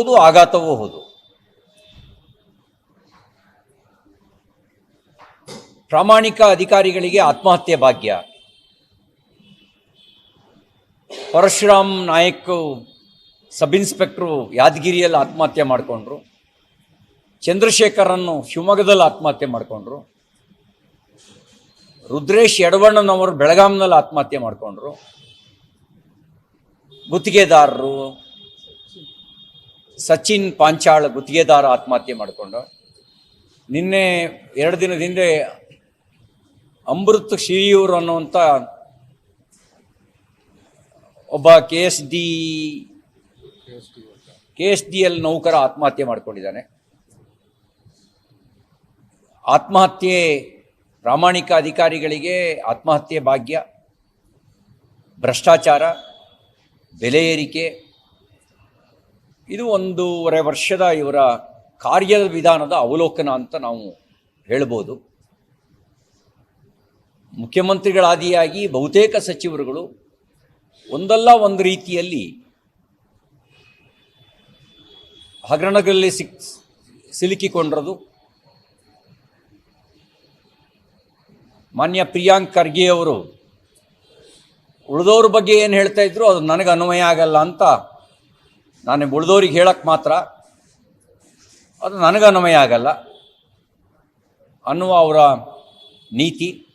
ಹೌದು ಆಘಾತವೂ ಹೌದು. ಪ್ರಾಮಾಣಿಕ ಅಧಿಕಾರಿಗಳಿಗೆ ಆತ್ಮಹತ್ಯೆ ಭಾಗ್ಯ. ಪರಶುರಾಮ್ ನಾಯಕ್ ಸಬ್ ಇನ್ಸ್ಪೆಕ್ಟ್ರು ಯಾದಗಿರಿಯಲ್ಲಿ ಆತ್ಮಹತ್ಯೆ ಮಾಡಿಕೊಂಡ್ರು. ಚಂದ್ರಶೇಖರನ್ನು ಶಿವಮೊಗ್ಗದಲ್ಲಿ ಆತ್ಮಹತ್ಯೆ ಮಾಡಿಕೊಂಡ್ರು. ರುದ್ರೇಶ್ ಯಡವಣ್ಣನವರು ಬೆಳಗಾಂನಲ್ಲಿ ಆತ್ಮಹತ್ಯೆ ಮಾಡಿಕೊಂಡ್ರು. ಗುತ್ತಿಗೆದಾರರು ಸಚಿನ್ ಪಾಂಚಾಳ್ ಗುತ್ತಿಗೆದಾರ ಆತ್ಮಹತ್ಯೆ ಮಾಡಿಕೊಂಡು ನಿನ್ನೆ ಎರಡು ದಿನದ ಹಿಂದೆ ಅಮೃತ್ ಶ್ರೀಯೂರ್ ಅನ್ನುವಂಥ ಒಬ್ಬ K S D K S D L ನೌಕರ ಆತ್ಮಹತ್ಯೆ ಮಾಡಿಕೊಂಡಿದ್ದಾನೆ. ಆತ್ಮಹತ್ಯೆ ಪ್ರಾಮಾಣಿಕ ಅಧಿಕಾರಿಗಳಿಗೆ ಆತ್ಮಹತ್ಯೆ ಭಾಗ್ಯ, ಭ್ರಷ್ಟಾಚಾರ, ಬೆಲೆ ಏರಿಕೆ ಇದು ಒಂದೂವರೆ ವರ್ಷದ ಇವರ ಕಾರ್ಯದ ವಿಧಾನದ ಅವಲೋಕನ ಅಂತ ನಾವು ಹೇಳ್ಬೋದು. ಮುಖ್ಯಮಂತ್ರಿಗಳಾದಿಯಾಗಿ ಬಹುತೇಕ ಸಚಿವರುಗಳು ಒಂದಲ್ಲ ಒಂದು ರೀತಿಯಲ್ಲಿ ಹಗರಣಗಳಲ್ಲಿ ಸಿಕ್ ಸಿಲುಕಿಕೊಂಡಿರೋದು. ಮಾನ್ಯ ಪ್ರಿಯಾಂಕ್ ಖರ್ಗೆಯವರು ಉಳಿದವ್ರ ಬಗ್ಗೆ ಏನು ಹೇಳ್ತಾ ಇದ್ರು ಅದು ನನಗೆ ಅನ್ವಯ ಆಗಲ್ಲ ಅಂತ ನಾನು ಉಳಿದವ್ರಿಗೆ ಹೇಳಕ್ಕೆ ಮಾತ್ರ. ಅದು ನನಗೆ ಅನ್ವಯ ಆಗಲ್ಲ. ಅನ್ನುವ ಅವರ ನೀತಿ.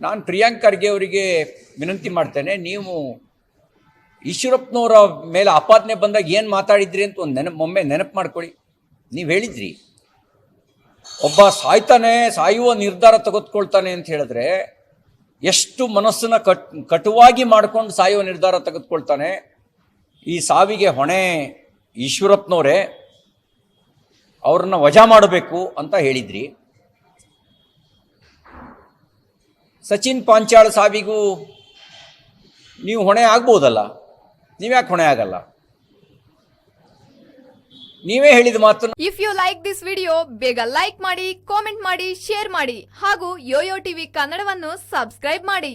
ನಾನು ಪ್ರಿಯಾಂಕ್ ಖರ್ಗೆ ಅವರಿಗೆ ವಿನಂತಿ ಮಾಡ್ತೇನೆ, ನೀವು ಈಶ್ವರಪ್ಪನವರ ಮೇಲೆ ಆಪಾದನೆ ಬಂದಾಗ ಏನು ಮಾತಾಡಿದ್ರಿ ಅಂತ ಒಂದು ನೆನಪು, ಒಮ್ಮೆ ನೆನಪು ಮಾಡ್ಕೊಳ್ಳಿ. ನೀವು ಹೇಳಿದ್ರಿ. ಒಬ್ಬ ಸಾಯ್ತಾನೆ, ಸಾಯುವ ನಿರ್ಧಾರ ತೆಗೆದುಕೊಳ್ತಾನೆ ಅಂತ ಹೇಳಿದ್ರೆ, ಎಷ್ಟು ಮನಸ್ಸನ್ನು ಕಟ್, ಕಟುವಾಗಿ ಮಾಡಿಕೊಂಡು ಸಾಯುವ ನಿರ್ಧಾರ ತೆಗೆದುಕೊಳ್ತಾನೆ ಈ ಸಾವಿಗೆ ಹೊಣೆ ಈಶ್ವರಪ್ಪನವರೇ, ಅವ್ರನ್ನ ವಜಾ ಮಾಡಬೇಕು ಅಂತ ಹೇಳಿದ್ರಿ. ಸಚಿನ್ ಪಾಂಚಾಳ್ ಸಾವಿಗೂ ನೀವು ಹೊಣೆ ಆಗ್ಬೋದಲ್ಲ? ನೀವ್ಯಾಕೆ ಹೊಣೆ ಆಗಲ್ಲ? ನೀವೇ ಹೇಳಿದ ಮಾತು if you like this video ಬೇಗ ಲೈಕ್ ಮಾಡಿ ಕಾಮೆಂಟ್ ಮಾಡಿ ಶೇರ್ ಮಾಡಿ, ಹಾಗೂ ಯೋಯೋ ಟಿವಿ ಕನ್ನಡವನ್ನು ಸಬ್ಸ್ಕ್ರೈಬ್ ಮಾಡಿ.